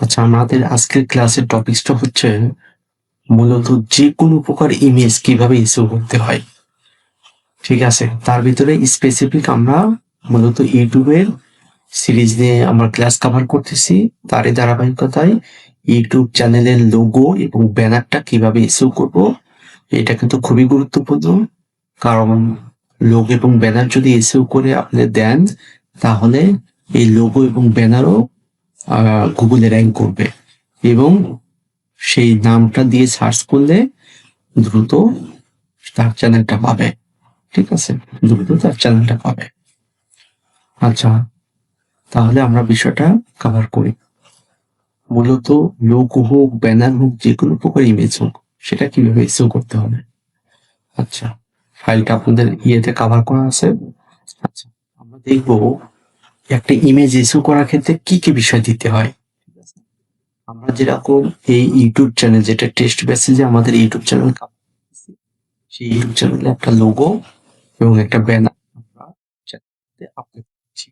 আচ্ছা আমাদের আজকের ক্লাসের টপিকসটা হচ্ছে মূলত যে কোনো প্রকার ইমেজ কীভাবে ইস্যু করতে হয়। ঠিক আছে? তার ভিতরে স্পেসিফিক আমরা মূলত ইউটিউবের সিরিজ নিয়ে আমরা ক্লাস কভার করতেছি। তারই ধারাবাহিকতায় ইউটিউব চ্যানেলের লোগো এবং ব্যানারটা কীভাবে ইস্যু করব, এটা কিন্তু খুবই গুরুত্বপূর্ণ। কারণ লোগো এবং ব্যানার যদি ইস্যু করে আপনি দেন, তাহলে এই লোগো এবং ব্যানারও গুগলে র্যাঙ্ক করবে। এবং সেই নামটা দিয়ে সার্চ করলে দ্রুত তার চ্যানেলটা পাবে। ঠিক আছে? দ্রুত তার চ্যানেলটা পাবে। আচ্ছা তাহলে আমরা বিষয়টা কভার করি। মূলত লোগো হোক ব্যানার হোক, যে কোনো প্রকার ইমেজ হোক, সেটা কীভাবে ইস্যু করতে হবে? আচ্ছা ফাইলটা আপনাদের ইয়েতে কভার করা আছে। আচ্ছা আমরা দেখব একটা ইমেজ ইস্যু করার ক্ষেত্রে কি কি বিষয় দিতে হয়? আমরা যেরকম এই ইউটিউব চ্যানেল যেটা টেস্ট বেসিসে আমাদের ইউটিউব চ্যানেল সেই ইউটিউব চ্যানেলে একটা লোগো এবং একটা ব্যানার আমরা আপলোড করছি।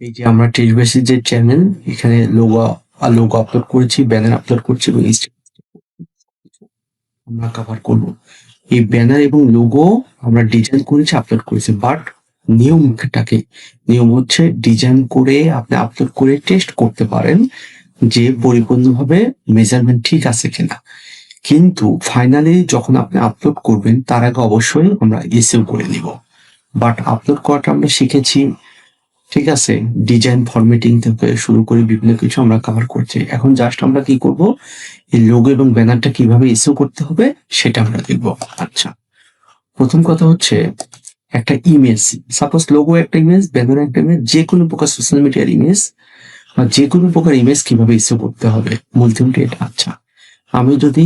এই যে আমরা টেস্ট বেসিস যে চ্যানেল এখানে লোগো আর লোগো আপলোড করেছি ব্যানার আপলোড করছি এবং আমরা কভার করব। এই ব্যানার এবং লোগো আমরা ডিজাইন করেছি আপলোড করেছি বাট নিয়মটাকে, নিয়ম হচ্ছে ডিজাইন করে আপনি আপলোড করে টেস্ট করতে পারেন যে পরিপূর্ণভাবে মেজারমেন্ট ঠিক আছে কিনা। কিন্তু ফাইনালি যখন আপনি আপলোড করবেন, তার আগে অবশ্যই আমরা এসেও করে নিব। বাট আপলোড করাটা আমরা শিখেছি, ঠিক আছে? ডিজাইন ফরম্যাটিং থেকে শুরু করে বিভিন্ন কিছু আমরা কভার করছি। এখন জাস্ট আমরা কি করব? এই লোগো এবং ব্যানারটা কীভাবে ইস্যু করতে হবে, সেটা আমরা দেখব। আচ্ছা। প্রথম কথা হচ্ছে একটা ইমেজ সাপোজ লোগো একটা ইমেজ ব্যানার একটা ইমেজ যে কোনো প্রকার সোশ্যাল মিডিয়ার ইমেজ বা যে কোনো প্রকার ইমেজ কীভাবে ইস্যু করতে হবে মূল এটা। আচ্ছা আমি যদি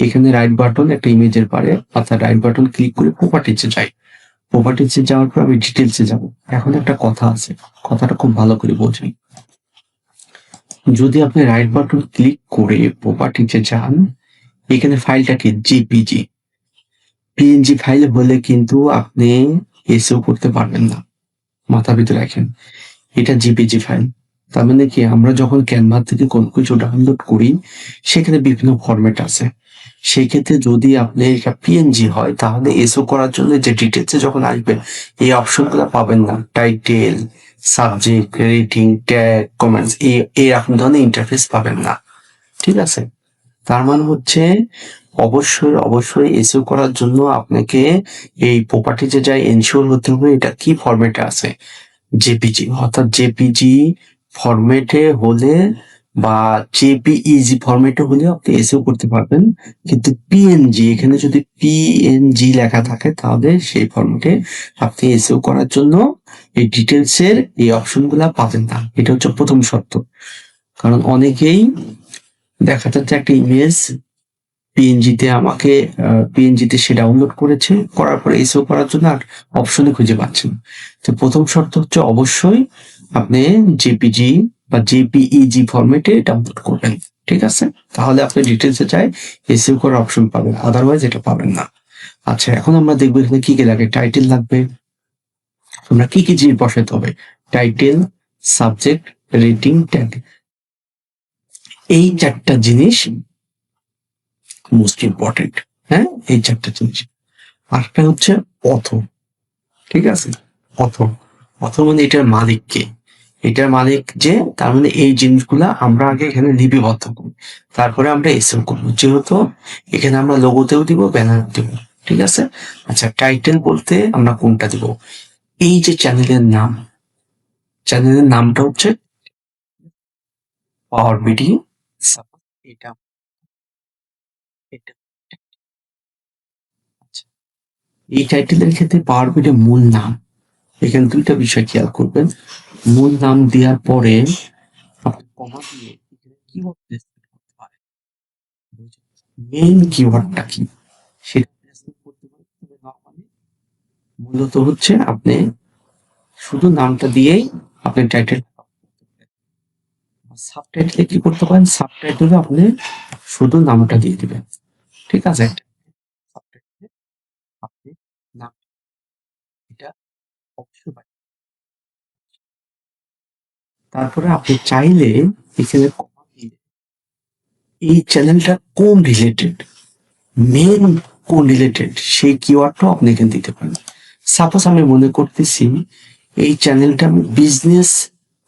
এখানে রাইট বাটন একটা ইমেজের পারে অর্থাৎ রাইট বাটন ক্লিক করে প্রপার্টিজে যাই। প্রপার্টিজে যাওয়ার পর আমি ডিটেলসে যাব। এখন একটা কথা আছে, কথাটা খুব ভালো করে বোঝাই যদি আপনি রাইট বাটন ক্লিক করে প্রপার্টিজে যান, এখানে ফাইলটাকে জিপিজি পিএনজি ফাইল হলে কিন্তু আপনি এসেও করতে পারবেন না। মাথার ভিতরে রাখেন। এটা জিপিজি ফাইল তার মানে কি? আমরা যখন ক্যানভা থেকে কোন কিছু ডাউনলোড করি, সেখানে বিভিন্ন ফরম্যাট আছে। সেই ক্ষেত্রে যদি আপনি এটা পিএনজি হয়, তাহলে এসও করার জন্য যে ডিটেলসে যখন আসবেন এই অপশনগুলো পাবেন না। Title subject rating tag comments এই এরকম ধরনের ইন্টারফেস পাবেন না। ঠিক আছে? তার মানে হচ্ছে অবশ্যই অবশ্যই এসিও করার জন্য আপনাকে এই প্রপার্টিতে যাই এনশিওর হতে হবে, এটা কি ফরম্যাটে আছে? জেপিজি অর্থাৎ জেপিজি ফরম্যাটে হলে বা জেপিইজি ফরম্যাটে হলে আপনি এসিও করতে পারবেন। কিন্তু পিএনজি এখানে যদি পিএনজি লেখা থাকে, তাহলে সেই ফরম্যাটে আপনি এসিও করার জন্য এই ডিটেলসের এই অপশনগুলা পাবেন না। এটা হচ্ছে প্রথম শর্ত। কারণ অনেকেই দেখা যাচ্ছে একটা ইমেজ পিএনজিতে আমাকে পিএনজিতে সে ডাউনলোড করেছে, করার পরে এসও করার জন্য আর অপশনে খুঁজে পাচ্ছেন তো প্রথম শর্ত হচ্ছে অবশ্যই আপনি জেপিজি বা জেপিইজি ফরম্যাটে ডাউনলোড করবেন, ঠিক আছে? তাহলে আপনি ডিটেলসে চাই এসিও করার অপশন পাবেন আদারওয়াইজ এটা পাবেন না। আচ্ছা এখন আমরা দেখব এখানে কি কি লাগে টাইটেল লাগবে। আমরা কি কি জিনিস বসাতে হবে টাইটেল সাবজেক্ট রেটিং ট্যাগ এই চারটা জিনিস মোস্ট ইম্পর্টেন্ট হ্যাঁ? এই চারটা জিনিস আরেকটা হচ্ছে অথ ঠিক আছে? অথ অথ মানে এটার মালিক কে? এটার মালিক যে, তার মানে এই জিনিসগুলা আমরা আগে এখানে লিপিবদ্ধ করি। তারপরে আমরা এসএম করব। যেহেতু এখানে আমরা লোগোতেও দিব ব্যানার দিব, ঠিক আছে? আচ্ছা টাইটেল বলতে আমরা কোনটা দিব? এই যে চ্যানেলের নাম চ্যানেলের নামটা হচ্ছে পাওয়ার বিডি এটা আচ্ছা। এই টাইটেলের ক্ষেত্রে পাওয়ার বিডের মূল নাম, এখানে দুইটা বিষয় খেয়াল করবেন। মূল নাম দেওয়ার পরে আপনি কমা দিয়ে করতে মেইন কি? সেটা মূলত হচ্ছে আপনি শুধু নামটা দিয়েই আপনি টাইটেল সাবটাইটেলে কি করতে পারেন। সাবটাইটেলে আপনি শুধু নামটা দিয়ে দিবেন। ঠিক আছে? তারপরে আপনি চাইলে এখানে এই চ্যানেলটা কোন রিলেটেড মেন কোন রিলেটেড সেই কিওয়ার্ডটাও আপনি এখানে দিতে পারেন। সাপোজ আমি মনে করতেছি এই চ্যানেলটা আমি বিজনেস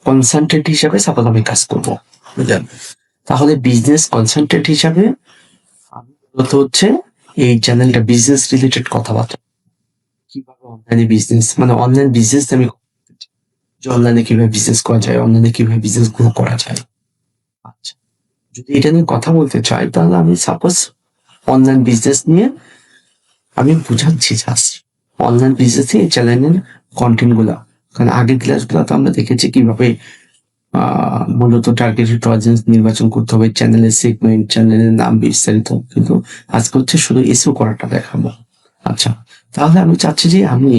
কনসালটেন্ট হিসাবে সাপোজ আমি কাজ করব, বুঝলেন? তাহলে বিজনেস কনসালটেন্ট হিসাবে আমি মূলত হচ্ছে এই চ্যানেলটা বিজনেস রিলেটেড কথাবার্তা। কীভাবে অনলাইনে বিজনেস মানে অনলাইন বিজনেস আমি যে অনলাইনে কীভাবে বিজনেস করা যায় অনলাইনে কীভাবে বিজনেস গ্রো করা যায়। আচ্ছা যদি এটা নিয়ে কথা বলতে চাই, তাহলে আমি সাপোজ অনলাইন বিজনেস নিয়ে আমি বুঝাচ্ছি জাস্ট অনলাইন বিজনেসে এই চ্যানেলের কন্টেন্টগুলা কারণ আগের ক্লাস গুলাতে আমরা দেখেছি কীভাবে মূলত টার্গেটেড অডিয়েন্স নির্বাচন করতে হবে চ্যানেলের সেগমেন্ট চ্যানেলের নাম বিস্তারিত। কিন্তু আজকে হচ্ছে শুধু এসও করাটা দেখাবো। আচ্ছা তাহলে আমি চাচ্ছি যে আমি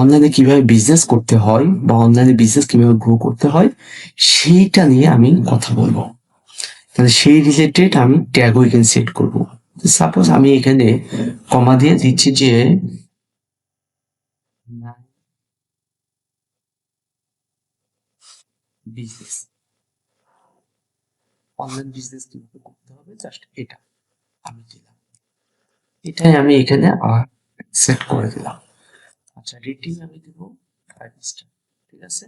অনলাইনে কীভাবে বিজনেস করতে হয় বা অনলাইনে বিজনেস কীভাবে গ্রো করতে হয়, সেইটা নিয়ে আমি কথা বলব। তাহলে সেই রিলেটেড আমি ট্যাগও এখানে সেট করব। সাপোজ আমি এখানে কমা দিয়ে দিচ্ছি যে বিজনেস অনলাইন বিজনেস কীভাবে করতে হবে? জাস্ট এটা আমি দিলাম। এটাই আমি এখানে আবার সেট করে দিলাম। আচ্ছা রেটিং আমি দেব ফাইভ স্টার ঠিক আছে?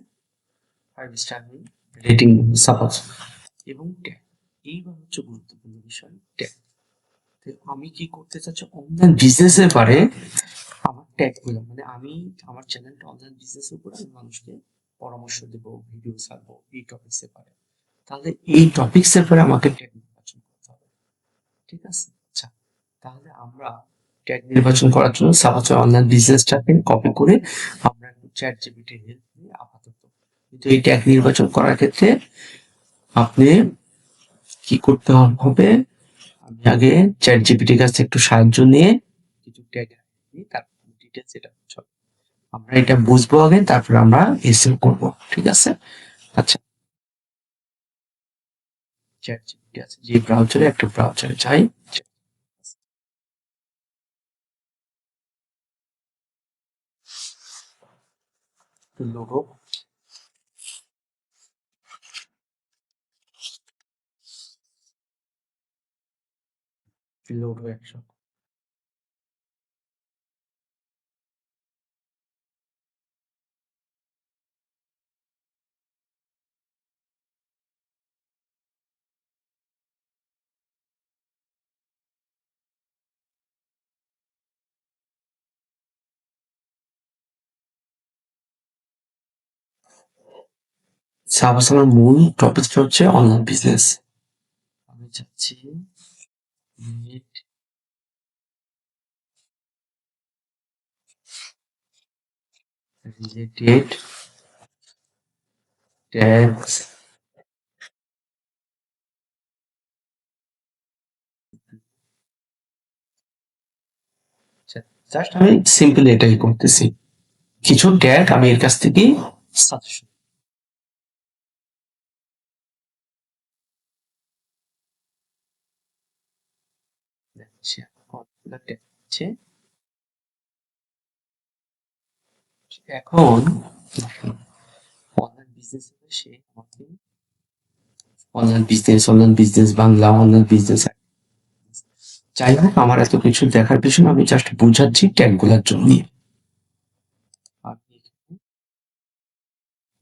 ফাইভ স্টার আমি রেটিং সাপোজ এবং ট্যাগ এইবার হচ্ছে গুরুত্বপূর্ণ বিষয় ট্যাগ তো আমি কি করতে চাচ্ছি? অনলাইন বিজনেসের পারে আমার ট্যাগগুলো মানে আমি আমার চ্যানেলটা অনলাইন বিজনেসের উপরে আমি মানুষকে পরামর্শ দেব ভিডিও ছাড়বো, এই টপিক্সে পারে তাহলে এই টপিক্সের পরে আমাকে ট্যাগ নির্বাচন করতে হবে। ঠিক আছে? আচ্ছা তাহলে আমরা ট্যাগ নির্বাচন করার জন্য সাপোজ অনলাইন বিজনেসটাকে কপি করে আমরা চ্যাট জিপিটির হেল্প নিয়ে আপাতত। কিন্তু এই ট্যাগ নির্বাচন করার ক্ষেত্রে আপনি কি করতে হবে? আমি আগে চ্যাট জিপিটির কাছে একটু সাহায্য নিয়ে কিছু ট্যাগ নিয়ে তারপর ডিটেলস এটা আমরা এটা বুঝব আগে, তারপর আমরা এসএও করব, ঠিক আছে? আচ্ছা। যে ব্রাউজারে একটা ব্রাউজারে যাই লোগো লোগো একশো সাপোজ মূল টপিকটা হচ্ছে অনলাইন বিজনেস আমি চাচ্ছি রিলেটেড ট্যাক্স জাস্ট আমি সিম্পল এটাই করতেছি। কিছু ট্যাগ আমি এর কাছ থেকে সাজেশন দিচ্ছি ট্যাগ এখন অনলাইন বিজনেস সে আমাকে online business online business Bangla online business যাই হোক, আমার এত কিছু দেখার পিছনে আমি জাস্ট বোঝাচ্ছি ট্যাগগুলার জন্য।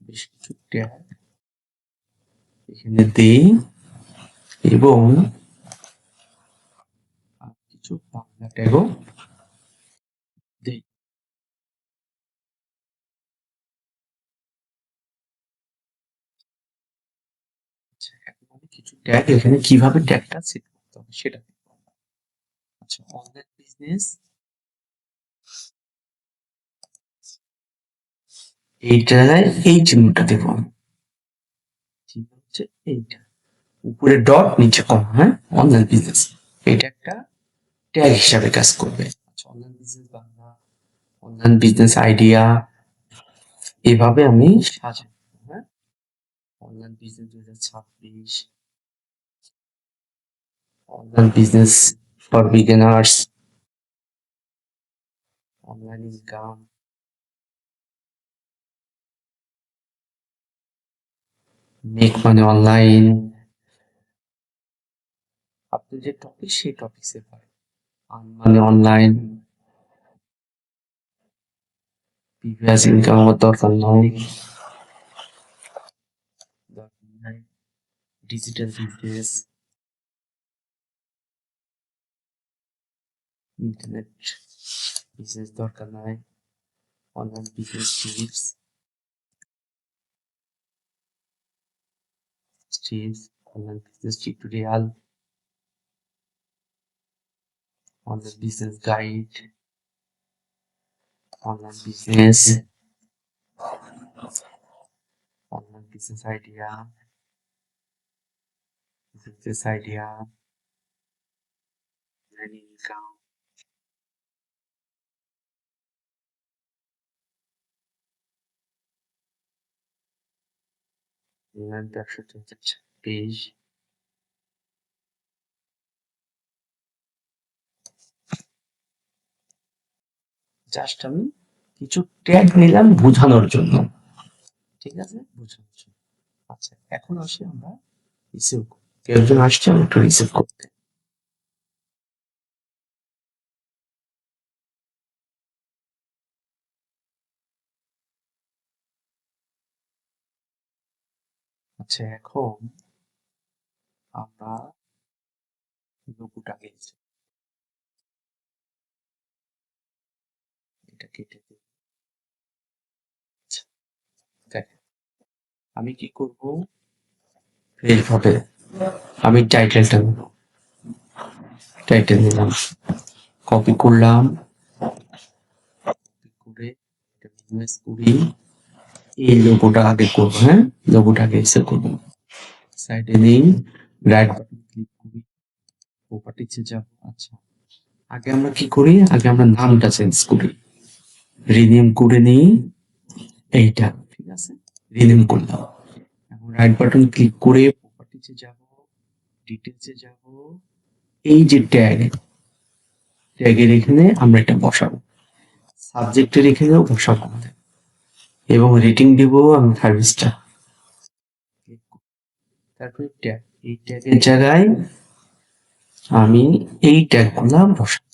বেশ কিছু ট্যাগ এখানে দেই এবং কিছু ট্যাগও দেই এখন কিছু ট্যাগ এখানে কীভাবে ট্যাগটা সেট করতে হবে সেটা আচ্ছা অনলাইন বিজনেস এই জায়গায় এই চিহ্নটা দেবো চিহ্ন হচ্ছে এইটা। উপরে ডট নিচে কম হ্যাঁ? অনলাইন বিজনেস এটা একটা ট্যাগ হিসাবে কাজ করবে। Online business Bangla online business idea এভাবে আমি সাজাই। হ্যাঁ? অনলাইন বিজনেস দুই হাজার ছাব্বিশ online business for beginners online income make মানে অনলাইন আপনি যে টপিক সেই টপিক সে পারেন। আর্ন মানে অনলাইন প্রিভিয়াস ইনকাম আমার দরকার নয় দরকার নাই ডিজিটাল বিজনেস ইন্টারনেট বিজনেস দরকার নাই online business tips tips online business tutorial online business guide online business online business idea business idea online income online ব্যবসা চলছে জাস্ট আমি কিছু ট্যাগ নিলাম বোঝানোর জন্য। ঠিক আছে? বোঝানোর জন্য। আচ্ছা এখন আসি আমরা রিসিভ কেউ একজন আসছে, আমি একটু রিসিভ করতে। আচ্ছা এখন আমরা লোগোটা গেছি। কেটে দিই আচ্ছা, আমি কি করব? এইভাবে আমি টাইটেলটা নেব। টাইটেল নিলাম কপি করলাম করে মিনিমাইজ করি। এই লোগোটা আগে করব হ্যাঁ? লোগোটা আগে এসে করব। সাইডে নেই রাইট বাটন ক্লিক করি প্রপার্টিতে যাব। আচ্ছা আগে আমরা কি করি? আগে আমরা নামটা চেঞ্জ করি। রিনেম করে নিই। এইটা, ঠিক আছে? রিনেম করলাম এখন রাইট বাটন ক্লিক করে প্রপার্টিতে যাব ডিটেলসে যাব। এই যে ট্যাগ ট্যাগের এখানে আমরা এটা বসাবো। সাবজেক্টের এখানেও বসাবো আমাদের। এবং রেটিং দিব আমি সার্ভিসটা তারপরে ট্যাগ এই ট্যাগের জায়গায় আমি এই ট্যাগগুলা বসাবো।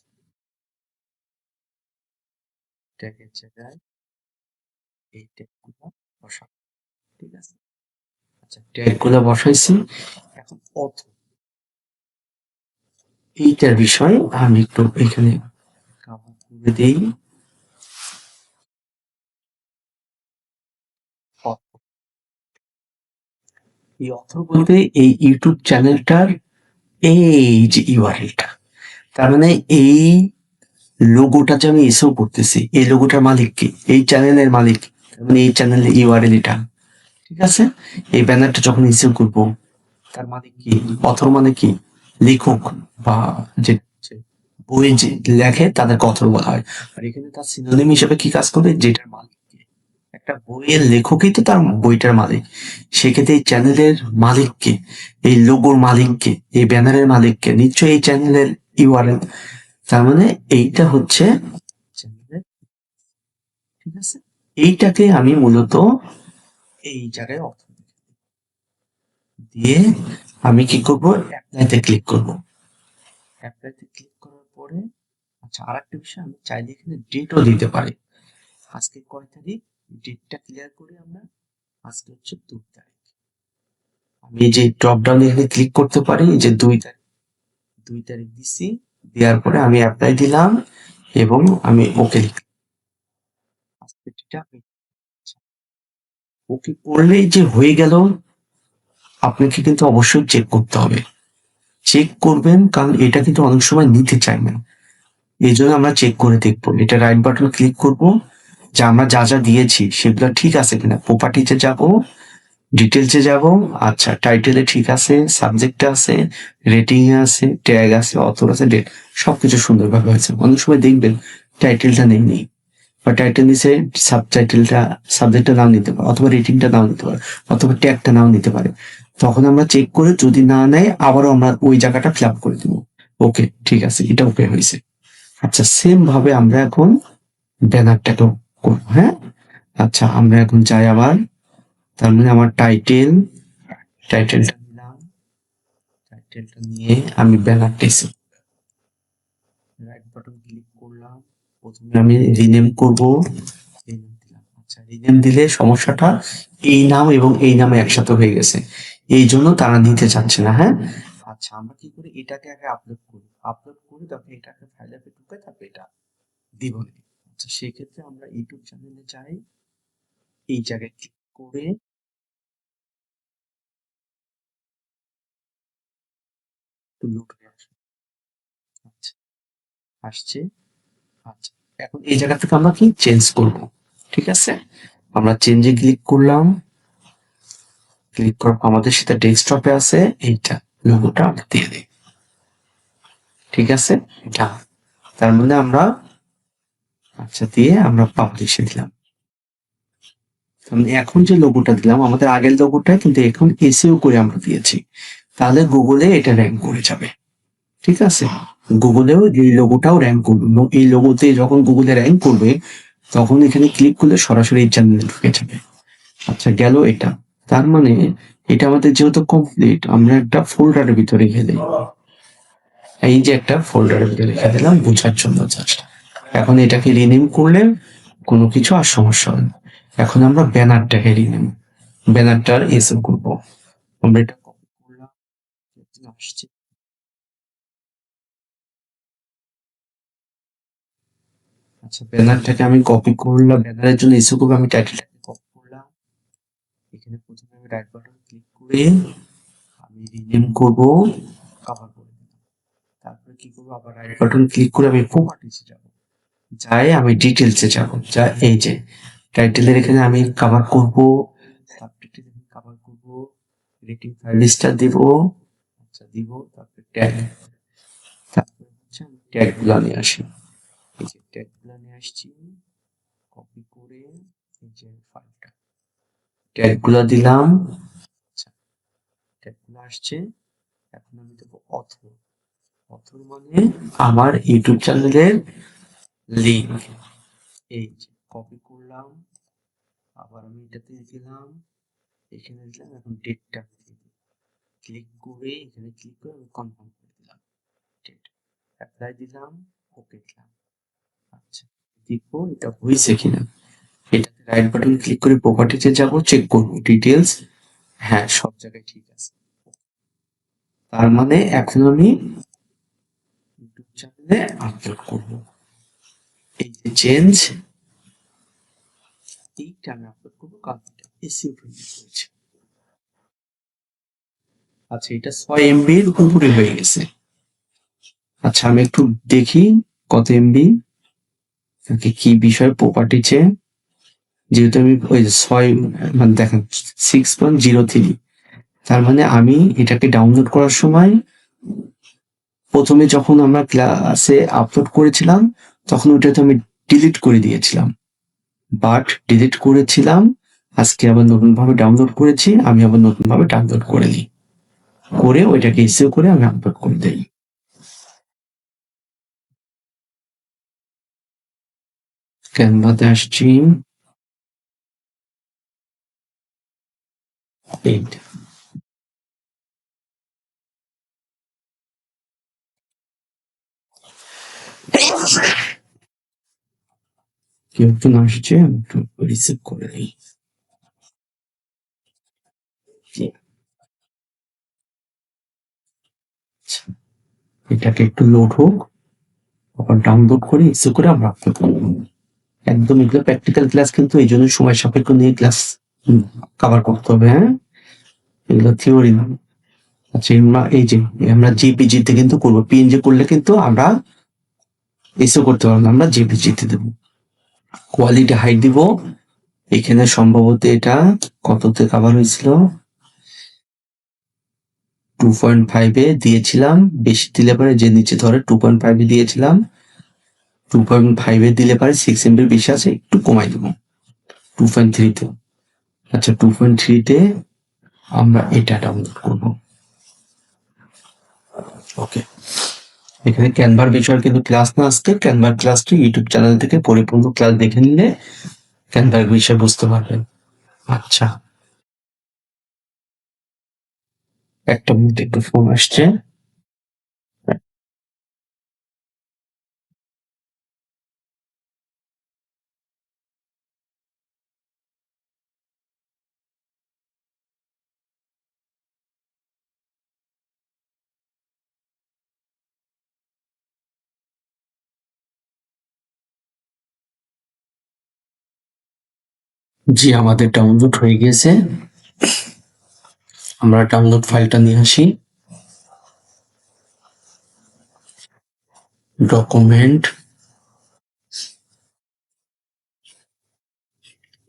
ট্যাগের জায়গায় এই ট্যাগগুলা বসাবো, ঠিক আছে আচ্ছা ট্যাগগুলা বসাইছি এখন অথ এইটার বিষয়ে আমি একটু এখানে করে দেই। এই অথ বলতে এই ইউটিউব চ্যানেলটার এই যে ইউআরএলটা তার মানে এই লোগোটা যে আমি এসেও করতেছি। এই লোগোটার মালিক কি? এই চ্যানেলের মালিক। মানে এই চ্যানেলের ইউআরএল এটা। ঠিক আছে? এই ব্যানারটা যখন ইস্যু করব, তার মানে কি? অথর মানে কি? লেখক বা যে বই যে লেখে, তাদেরকে অথর বলা হয়। আর এখানে তার সিনোনিম হিসেবে কি কাজ করবে যেটার মালিক। একটা বইয়ের লেখকই তো তার বইটার মালিক। সেক্ষেত্রে এই চ্যানেলের মালিককে এই লোগোর মালিককে এই ব্যানারের মালিককে নিশ্চয়ই এই চ্যানেলের ইউআরএল তার মানে এইটা হচ্ছে ঠিক আছে? এইটাকে আমি মূলত এই জায়গায় অর্থ দিয়ে আমি কি করব? অ্যাপ্লাইতে ক্লিক করব। অ্যাপ্লাইতে ক্লিক করার পরে আচ্ছা আর একটা বিষয়, আমি চাইলে এখানে ডেটও দিতে পারি। আজকে কয় তারিখ? ডেটটা ক্লিয়ার করে আমরা। আজকে হচ্ছে দুই তারিখ। আমি যে ড্রপ এখানে ক্লিক করতে পারি যে দুই তারিখ দুই তারিখ দিছি। দেওয়ার পরে আমি অ্যাপ্লাই দিলাম এবং আমি ওকে ওকে করলেই যে হয়ে গেল, আপনাকে কিন্তু অবশ্যই চেক করতে হবে। চেক করবেন, কারণ এটা কিন্তু অনেক সময় নিতে চায় না। এই জন্য আমরা চেক করে দেখব। এটা রাইট বাটন ক্লিক করব, যে আমরা যা যা দিয়েছি, সেগুলো ঠিক আছে কিনা। প্রপার্টিতে যাব ডিটেলসে যাব। আচ্ছা টাইটেলে ঠিক আছে সাবজেক্ট আছে রেটিং আছে ট্যাগ আছে অথর আছে ডেট সবকিছু সুন্দরভাবে হয়েছে। অনেক সময় দেখবেন টাইটেলটা নেই নেই। বা টাইটেল নিচে সাবটাইটেলটা সাবজেক্টটা নাও নিতে পারে, অথবা রেটিংটা নাও নিতে পারে, অথবা ট্যাগটা নাও নিতে পারে। তখন আমরা চেক করে যদি না নেয় আবারও আমরা ওই জায়গাটা ফিল করে দিব। ওকে ঠিক আছে, এটা ওকে হয়েছে। আচ্ছা সেম ভাবে আমরা এখন ব্যানারটাকেও করব হ্যাঁ? আচ্ছা আমরা এখন যাই আবার। তার মানে আমার টাইটেল টাইটেলটা নিলাম। টাইটেলটা নিয়ে আমি ব্যানারটা এসে রাইট বাটন ক্লিক করলাম। প্রথমে আমি রিনেম করব। আচ্ছা রিনেম দিলে সমস্যাটা এই নাম এবং এই নামে একসাথে হয়ে গেছে। এই জন্য তারা নিতে চাচ্ছে না হ্যাঁ? আচ্ছা আমরা কি করি? এটাকে আগে আপলোড করি। আপলোড করে, তারপরে এটাকে ফাইল অ্যাপে ঢুকে তারপরে এটা দিব। আচ্ছা সেক্ষেত্রে আমরা ইউটিউব চ্যানেলে যাই। এই জায়গায় ক্লিক করে একটু লোড হয়ে আসবে আচ্ছা আসছে। আচ্ছা এখন এই জায়গা থেকে আমরা কি চেঞ্জ করব? ঠিক আছে? আমরা চেঞ্জে ক্লিক করলাম। ক্লিক করার পর আমাদের সেটা ডেস্কটপে আছে। এইটা লোগোটা আমরা দিয়ে দিই। ঠিক আছে? এটা তার মানে আমরা আচ্ছা দিয়ে আমরা পাবলিশে দিলাম। তাহলে এখন যে লোগোটা দিলাম, আমাদের আগের লোগোটা কিন্তু এখন এসিও করে আমরা দিয়েছি। তাহলে গুগলে এটা র্যাঙ্ক করে যাবে। ঠিক আছে? গুগলেও এই লোগোটাও র্যাঙ্ক করবে। এই লোগোতে যখন গুগলে র্যাঙ্ক করবে, তখন এখানে ক্লিক করলে সরাসরি এই চ্যানেলে ঢুকে যাবে। আচ্ছা গেল এটা। তার মানে এটা আমাদের যেহেতু কমপ্লিট আমরা একটা ফোল্ডারের ভিতরে দিই। এই যে একটা ফোল্ডারের ভিতরে রেখে দিলাম, বোঝার জন্য জাস্ট এখন এটাকে রিনেম করলে কোনো কিছু আর সমস্যা হবে না। এখন আমরা ব্যানারটাকে রিনেম ব্যানারটার এসে করব। আমরা এটা আসছে আচ্ছা ব্যানারটাকে আমি কপি করলাম। ব্যানারের জন্য ইস্যু করব, আমি টাইটেলটাকে কপি করলাম। এখানে প্রথমে আমি রাইট বাটন ক্লিক করে আমি রিনেম করব কভার করে দিলাম। তারপরে কি করব? আবার রাইট বাটন ক্লিক করে আমি প্রপার্টিসে যাব। যাই আমি ডিটেলসে যাব। যা এই যে টাইটেলের এখানে আমি কভার করব সাবটাইটেল কভার করব রেটিং ফাইভ স্টার দিব। আচ্ছা দিব তারপরে ট্যাগ তারপরে হচ্ছে আমি ট্যাগগুলো নিয়ে আসি। এই যে ট্যাগগুলো নিয়ে আসছি কপি করে এই যে ফাইলটা ট্যাগগুলো দিলাম। আচ্ছা ট্যাগগুলো আসছে এখন আমি দেবো অথর অথর মানে আমার ইউটিউব চ্যানেলের লিংক এই যে কপি করলাম আবার আমি এটাতে দিলাম এখানে দিলাম এখন ডেটটা ক্লিক করে এখানে ক্লিক করে আমি কনফার্ম করে দিলাম। অ্যাপ্লাই দিলাম ওকে দিলাম। আচ্ছা দেখব এটা হয়েছে কিনা। এটাতে রাইট বাটন ক্লিক করে প্রপার্টিতে যাব চেক করব ডিটেলস হ্যাঁ সব জায়গায় ঠিক আছে। তার মানে এখন আমি ইউটিউব চ্যানেলে আপলোড করব। এই যে চেঞ্জ এইটা আমি আপলোড করব কারণ এটা এসিও করেছে আচ্ছা এটা ছয় এমবির উপরে হয়ে গেছে। আচ্ছা আমি একটু দেখি কত এমবি কি বিষয় প্রপার্টি চেয়ে যেহেতু আমি ওই ছয় মানে দেখেন সিক্স পয়েন্ট জিরো থ্রি তার মানে আমি এটাকে ডাউনলোড করার সময় প্রথমে যখন আমরা ক্লাসে আপলোড করেছিলাম, তখন ওটাতে আমি ডিলিট করে দিয়েছিলাম। বাট ডিলিট করেছিলাম, আজকে আবার নতুনভাবে ডাউনলোড করেছি, আমি আবার নতুনভাবে ডাউনলোড করে নিই। করে ওইটাকে ইসিও করে আমি আপলোড করে দিই ক্যানভাতে আসছি এইট কেউ একজন আসছে আমি একটু রিসিভ করে নিই এটাকে একটু লোড হোক, আবার ডাউনলোড করে ইসে করে আমরা একদম এগুলো প্র্যাকটিক্যাল ক্লাস কিন্তু এই জন্য সময় সাপেক্ষ নিয়ে ক্লাস কভার করতে হবে হ্যাঁ? এগুলো থিওরি না। আচ্ছা এই যে, আমরা জিপিজি তে কিন্তু করব। পিএনজি করলে কিন্তু আমরা এসে করতে পারব না, আমরা জিপিজি তে দেবো। কোয়ালিটি হাইট দিব। এখানে সম্ভবত এটা কততে কভার হয়েছিল? টু পয়েন্ট ফাইভে দিয়েছিলাম, বেশি দিলে পারে যে নিচে ধরে টু পয়েন্ট ফাইভে দিয়েছিলাম টু পয়েন্ট ফাইভে দিলে পারে সিক্স এমবির বেশি আছে, একটু কমাই দেবো টু পয়েন্ট থ্রিতে আচ্ছা টু পয়েন্ট থ্রিতে আমরা এটা ডাউনলোড করব। ওকে এখানে ক্যানভার বিষয়ের কিন্তু ক্লাস না আসতে ক্যানভার ক্লাসটি ইউটিউব চ্যানেল থেকে পরিপূর্ণ ক্লাস দেখে নিলে ক্যানভার বিষয় বুঝতে পারবেন। আচ্ছা। একটা মিনিট একটু ফোন আসছে। জি আমাদের ডাউনলোড হয়ে গেছে। আমরা ডাউনলোড ফাইলটা নিয়ে আসি। ডকুমেন্ট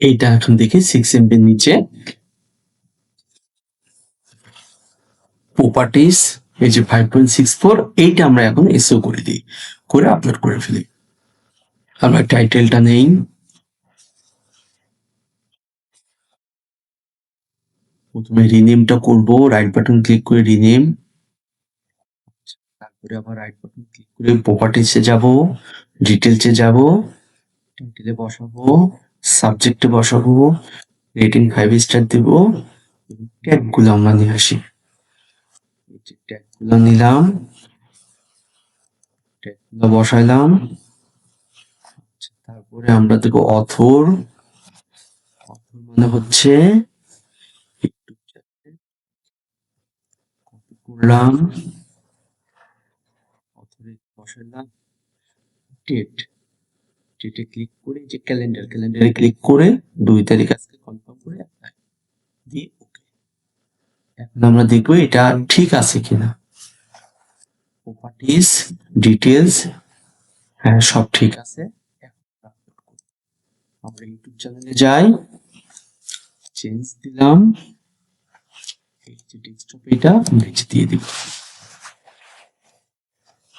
এইটা এখন দেখি সিক্স এমবির নিচে। প্রপার্টিস এই যে ফাইভ পয়েন্ট সিক্স ফোর এইটা আমরা এখন এসও করে দিই, করে আপলোড করে ফেলি। আমরা টাইটেলটা নেই। প্রথমে রিনেমটা করব রাইট বাটন ক্লিক করে রিনেম তারপরে আবার রাইট বাটন ক্লিক করে প্রপার্টিসে যাব ডিটেলসে যাব টাইটেলে বসাবো সাবজেক্টে বসাবো রেটিং ফাইভ স্টার দেব ট্যাগগুলো আমরা নিয়ে আসি। ট্যাগগুলো নিলাম ট্যাগগুলো বসাইলাম। তারপরে আমরা দেব অথর অথর মানে হচ্ছে করলাম। অথরে বসাইলাম ডেট ডেটে ক্লিক করে যে ক্যালেন্ডার ক্যালেন্ডারে ক্লিক করে দুই তারিখ আজকে কনফার্ম করে দিয়ে ওকে এখন আমরা দেখব এটা ঠিক আছে কিনা। প্রপার্টিস ডিটেলস হ্যাঁ সব ঠিক আছে। আমরা ইউটিউব চ্যানেলে যাই। চেঞ্জ দিলাম। যে ডেস্কটপ এটা, নিচে দিয়ে দিব।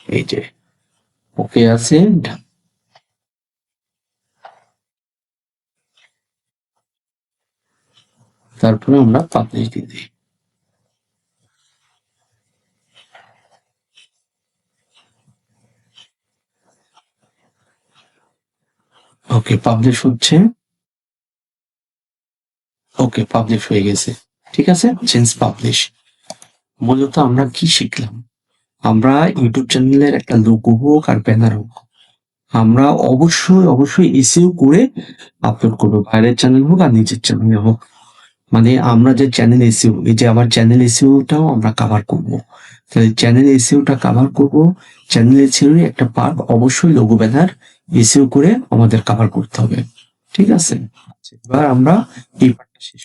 এই যে, ওকে আছে তারপরে আমরা পাবলিশ দিয়ে দিই। ওকে পাবলিশ হচ্ছে। ওকে পাবলিশ হয়ে গেছে। ঠিক আছে? চেঞ্জ পাবলিশ মূলত আমরা কি শিখলাম? আমরা ইউটিউব চ্যানেলের একটা লোগো হোক আর ব্যানার হোক, আমরা অবশ্যই অবশ্যই এসিও করে আপলোড করব, বাইরের চ্যানেল হোক আর নিজের চ্যানেলে হোক। মানে আমরা যে চ্যানেল এসিও এই যে আবার চ্যানেল এসিওটাও আমরা কাভার করব। তাহলে চ্যানেল এসিওটা কাভার করব চ্যানেল এসিও একটা পার্ট অবশ্যই লোগো ব্যানার এসিও করে আমাদের কাভার করতে হবে। ঠিক আছে? এবার আমরা এই পার্টটা শেষ